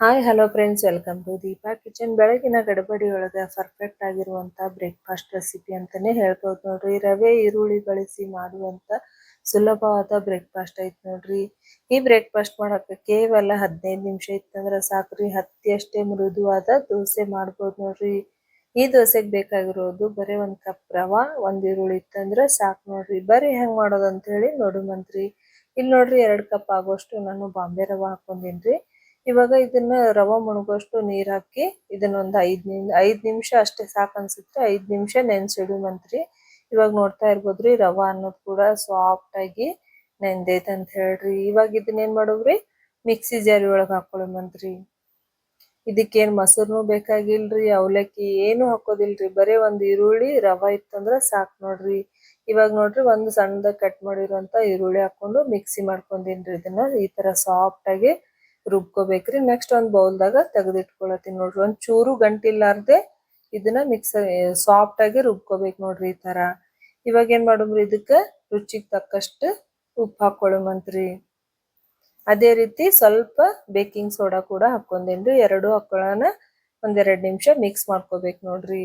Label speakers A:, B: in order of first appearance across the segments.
A: Hi hello friends welcome to Deepa kitchen ಬೆಳಗಿನ ಗಡಬಡಿ perfect ಆಗಿರುವಂತ ಬ್ರೇಕ್ಫಾಸ್ಟ್ ರೆಸಿಪಿ ಅಂತಾನೆ ಹೇಳ್ಬೋದು ನೋಡ್ರಿ. ರವೆ, ಈರುಳ್ಳಿ ಬಳಸಿ ಮಾಡುವಂತ ಸುಲಭವಾದ ಬ್ರೇಕ್ಫಾಸ್ಟ್ ಐತೆ ನೋಡ್ರಿ. ಈ ಬ್ರೇಕ್ಫಾಸ್ಟ್ ಮಾಡೋಕೆ ಕೇವಲ ಹದಿನೈದು ನಿಮಿಷ ಇತ್ತಂದ್ರ ಸಾಕ್ರಿ ಹತ್ತಿಯಷ್ಟೇ ಮೃದುವಾದ ದೋಸೆ ಮಾಡ್ಬೋದು ನೋಡ್ರಿ. ಈ ದೋಸೆಗೆ ಬೇಕಾಗಿರೋದು ಬರೀ ಒಂದ್ ಕಪ್ ರವಾ, ಒಂದ್ ಈರುಳ್ಳಿ ಇತ್ತಂದ್ರೆ ಸಾಕ್ ನೋಡ್ರಿ. ಬರೀ ಹೆಂಗ್ ಮಾಡೋದು ಅಂತ ಹೇಳಿ ನೋಡುಮಂತ್ರಿ ಇಲ್ಲಿ ನೋಡ್ರಿ ಎರಡು ಕಪ್ ಆಗೋಷ್ಟು ನಾನು ಬಾಂಬೆ ರವೆ ಹಾಕೊಂಡೇನ್ರಿ. ಇವಾಗ ಇದನ್ನ ರವೆ ಮುಳುಗೋಷ್ಟು ನೀರ್ ಹಾಕಿ ಇದನ್ನ ಒಂದ್ ಐದ್ ನಿಮ್, ಐದ್ ನಿಮಿಷ ಅಷ್ಟೇ ಸಾಕ್ ಅನ್ಸುತ್ತೆ ಐದ್ ನಿಮಿಷ ನೆನ್ಸಿಡುಮಂತ್ರಿ ಇವಾಗ ನೋಡ್ತಾ ಇರ್ಬೋದ್ರಿ ರವೆ ಅನ್ನೋದ್ ಕೂಡ ಸಾಫ್ಟ್ ಆಗಿ ನೆಂದೈತ್ ಅಂತ ಹೇಳ್ರಿ. ಇವಾಗ ಇದನ್ನ ಏನ್ ಮಾಡೋವ್ರಿ ಮಿಕ್ಸಿ ಜಾರಿ ಒಳಗ್ ಹಾಕೊಳ್ಳುಮಂತ್ರಿ ಇದಕ್ಕೇನ್ ಮೊಸರ್ನು ಬೇಕಾಗಿಲ್ರಿ, ಅವಲಕ್ಕಿ ಏನು ಹಾಕೋದಿಲ್ರಿ. ಬರೇ ಒಂದ್ ಈರುಳ್ಳಿ, ರವೆ ಇತ್ತಂದ್ರ ಸಾಕ್ ನೋಡ್ರಿ. ಇವಾಗ ನೋಡ್ರಿ ಒಂದು ಸಣ್ಣದಾಗ ಕಟ್ ಮಾಡಿರುವಂತ ಈರುಳ್ಳಿ ಹಾಕೊಂಡು ಮಿಕ್ಸಿ ಮಾಡ್ಕೊಂಡಿನ್ರಿ ಇದನ್ನ. ಈ ತರ ಸಾಫ್ಟ್ ಆಗಿ ರುಬ್ಕೋಬೇಕ್ರಿ. ನೆಕ್ಸ್ಟ್ ಒಂದು ಬೌಲ್ದಾಗ ತೆಗೆದಿಟ್ಕೊಳತ್ತೀನಿ ನೋಡ್ರಿ. ಒಂದ್ ಚೂರು ಗಂಟಿಲ್ಲಾರ್ದೆ ಇದನ್ನ ಮಿಕ್ಸರ್ ಸಾಫ್ಟ್ ಆಗಿ ರುಬ್ಕೋಬೇಕು ನೋಡ್ರಿ ಈ ತರ ಇವಾಗ ಏನ್ ಮಾಡುಮ್ರಿ ಇದಕ್ಕೆ? ರುಚಿಗೆ ತಕ್ಕಷ್ಟು ಉಪ್ಪು ಹಾಕೊಳ್ಳುಮಂತ್ರಿ ಅದೇ ರೀತಿ ಸ್ವಲ್ಪ ಬೇಕಿಂಗ್ ಸೋಡಾ ಕೂಡ ಹಾಕೊಂಡೇನ್ರಿ ಎರಡು ಹಾಕೊಳ್ಳೋಣ ಒಂದೆರಡು ನಿಮಿಷ ಮಿಕ್ಸ್ ಮಾಡ್ಕೋಬೇಕು ನೋಡ್ರಿ.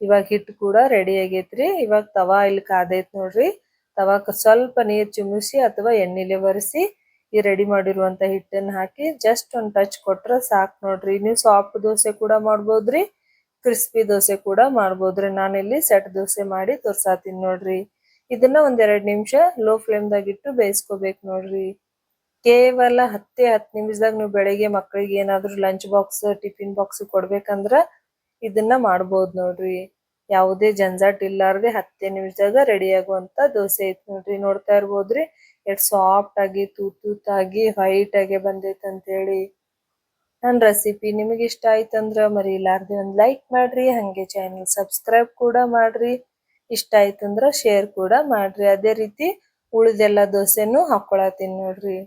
A: ಇವಾಗ ಹಿಟ್ಟು ಕೂಡ ರೆಡಿ ಆಗೈತ್ರಿ. ಇವಾಗ ತವಾ ಇಲ್ಲಿ ಕಾದೈತ್ ನೋಡ್ರಿ. ತವಾಕ ಸ್ವಲ್ಪ ನೀರು ಚಿಮುಸಿ ಅಥವಾ ಎಣ್ಣೆಲೆ ಬರೆಸಿ ಈ ರೆಡಿ ಮಾಡಿರುವಂತ ಹಿಟ್ಟನ್ನ ಹಾಕಿ ಜಸ್ಟ್ ಒಂದ್ ಟಚ್ ಕೊಟ್ರ ಸಾಕ್ ನೋಡ್ರಿ. ನೀವು ಸಾಫ್ಟ್ ದೋಸೆ ಕೂಡ ಮಾಡ್ಬೋದ್ರಿ ಕ್ರಿಸ್ಪಿ ದೋಸೆ ಕೂಡ ಮಾಡ್ಬೋದ್ರಿ. ನಾನಿಲ್ಲಿ ಸೆಟ್ ದೋಸೆ ಮಾಡಿ ತೋರ್ಸಾತೀನಿ ನೋಡ್ರಿ. ಇದನ್ನ ಒಂದೆರಡು ನಿಮಿಷ ಲೋ ಫ್ಲೇಮ್ ದಾಗ ಇಟ್ಟು ಬೇಯಿಸ್ಕೋಬೇಕು ನೋಡ್ರಿ. ಕೇವಲ ಹತ್ತೆ ಹತ್ತು ನಿಮಿಷದಾಗ ನೀವು ಬೆಳಿಗ್ಗೆ ಮಕ್ಕಳಿಗೆ ಏನಾದ್ರು ಲಂಚ್ ಬಾಕ್ಸ್ ಟಿಫಿನ್ ಬಾಕ್ಸ್ ಕೊಡ್ಬೇಕಂದ್ರ ಇದನ್ನ ಮಾಡ್ಬೋದು ನೋಡ್ರಿ. ಯಾವುದೇ ಜಂಜಾಟ್ ಇಲ್ಲಾರ್ದೆ ಹತ್ತೇ ನಿಮಿಷದಾಗ ರೆಡಿ ಆಗುವಂತ ದೋಸೆ ಐತ್ ನೋಡ್ರಿ. ನೋಡ್ತಾ ಇರ್ಬೋದ್ರಿ. ಎಷ್ಟ್ ಸಾಫ್ಟ್ ಆಗಿ ತೂತ್ ತೂತಾಗಿ ವೈಟ್ ಆಗಿ ಬಂದೈತೆ ಅಂತ ಹೇಳಿ ನನ್ ರೆಸಿಪಿ ನಿಮಗೆ ಇಷ್ಟ ಆಯ್ತಂದ್ರ ಮರಿಲಾರ್ದೆ ಒಂದು ಲೈಕ್ ಮಾಡ್ರಿ, ಹಂಗೆ ಚಾನೆಲ್ ಸಬ್ಸ್ಕ್ರೈಬ್ ಕೂಡ ಮಾಡ್ರಿ. ಇಷ್ಟ ಆಯ್ತಂದ್ರ ಶೇರ್ ಕೂಡ ಮಾಡ್ರಿ. ಅದೇ ರೀತಿ ಉಳಿದೆಲ್ಲ ದೋಸೆನು ಹಾಕೊಳತೀನಿ ನೋಡ್ರಿ.